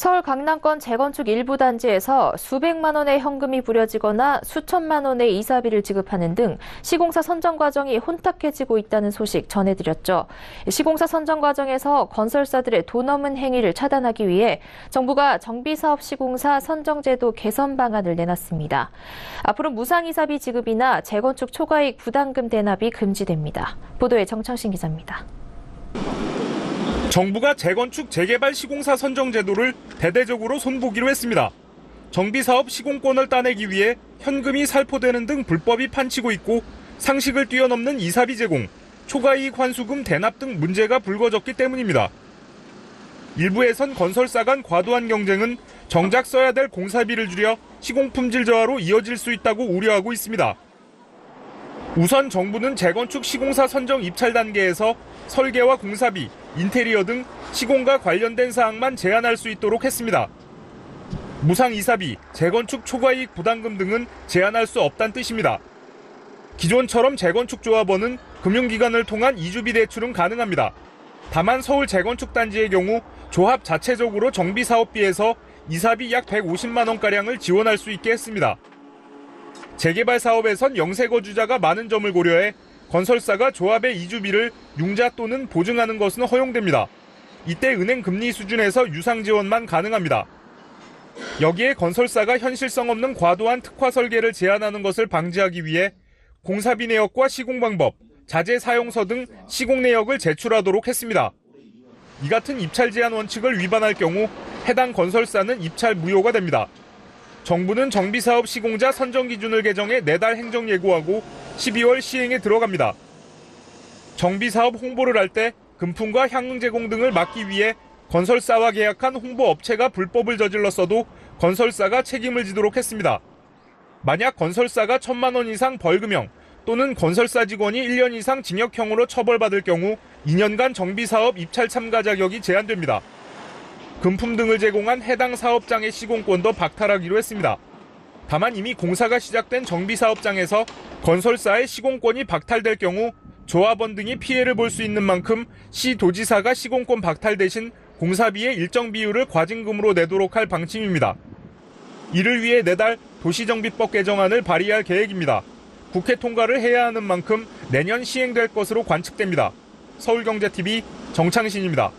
서울 강남권 재건축 일부 단지에서 수백만 원의 현금이 부려지거나 수천만 원의 이사비를 지급하는 등 시공사 선정 과정이 혼탁해지고 있다는 소식 전해드렸죠. 시공사 선정 과정에서 건설사들의 돈 없는 행위를 차단하기 위해 정부가 정비사업 시공사 선정제도 개선 방안을 내놨습니다. 앞으로 무상 이사비 지급이나 재건축 초과이익 부담금 대납이 금지됩니다. 보도에 정창신 기자입니다. 정부가 재건축 재개발 시공사 선정 제도를 대대적으로 손보기로 했습니다. 정비사업 시공권을 따내기 위해 현금이 살포되는 등 불법이 판치고 있고 상식을 뛰어넘는 이사비 제공, 초과이익 환수금 대납 등 문제가 불거졌기 때문입니다. 일부에선 건설사 간 과도한 경쟁은 정작 써야 될 공사비를 줄여 시공 품질 저하로 이어질 수 있다고 우려하고 있습니다. 우선 정부는 재건축 시공사 선정 입찰 단계에서 설계와 공사비, 인테리어 등 시공과 관련된 사항만 제한할 수 있도록 했습니다. 무상 이사비, 재건축 초과이익 부담금 등은 제한할 수 없다는 뜻입니다. 기존처럼 재건축 조합원은 금융기관을 통한 이주비 대출은 가능합니다. 다만 서울 재건축 단지의 경우 조합 자체적으로 정비 사업비에서 이사비 약 150만 원가량을 지원할 수 있게 했습니다. 재개발 사업에선 영세거주자가 많은 점을 고려해 건설사가 조합의 이주비를 융자 또는 보증하는 것은 허용됩니다. 이때 은행 금리 수준에서 유상 지원만 가능합니다. 여기에 건설사가 현실성 없는 과도한 특화 설계를 제한하는 것을 방지하기 위해 공사비 내역과 시공 방법, 자재 사용서 등 시공 내역을 제출하도록 했습니다. 이 같은 입찰 제한 원칙을 위반할 경우 해당 건설사는 입찰 무효가 됩니다. 정부는 정비사업 시공자 선정 기준을 개정해 내달 행정 예고하고 12월 시행에 들어갑니다. 정비사업 홍보를 할 때 금품과 향응 제공 등을 막기 위해 건설사와 계약한 홍보업체가 불법을 저질렀어도 건설사가 책임을 지도록 했습니다. 만약 건설사가 천만 원 이상 벌금형 또는 건설사 직원이 1년 이상 징역형으로 처벌받을 경우 2년간 정비사업 입찰 참가 자격이 제한됩니다. 금품 등을 제공한 해당 사업장의 시공권도 박탈하기로 했습니다. 다만 이미 공사가 시작된 정비 사업장에서 건설사의 시공권이 박탈될 경우 조합원 등이 피해를 볼 수 있는 만큼 시 도지사가 시공권 박탈 대신 공사비의 일정 비율을 과징금으로 내도록 할 방침입니다. 이를 위해 내달 도시정비법 개정안을 발의할 계획입니다. 국회 통과를 해야 하는 만큼 내년 시행될 것으로 관측됩니다. 서울경제TV 정창신입니다.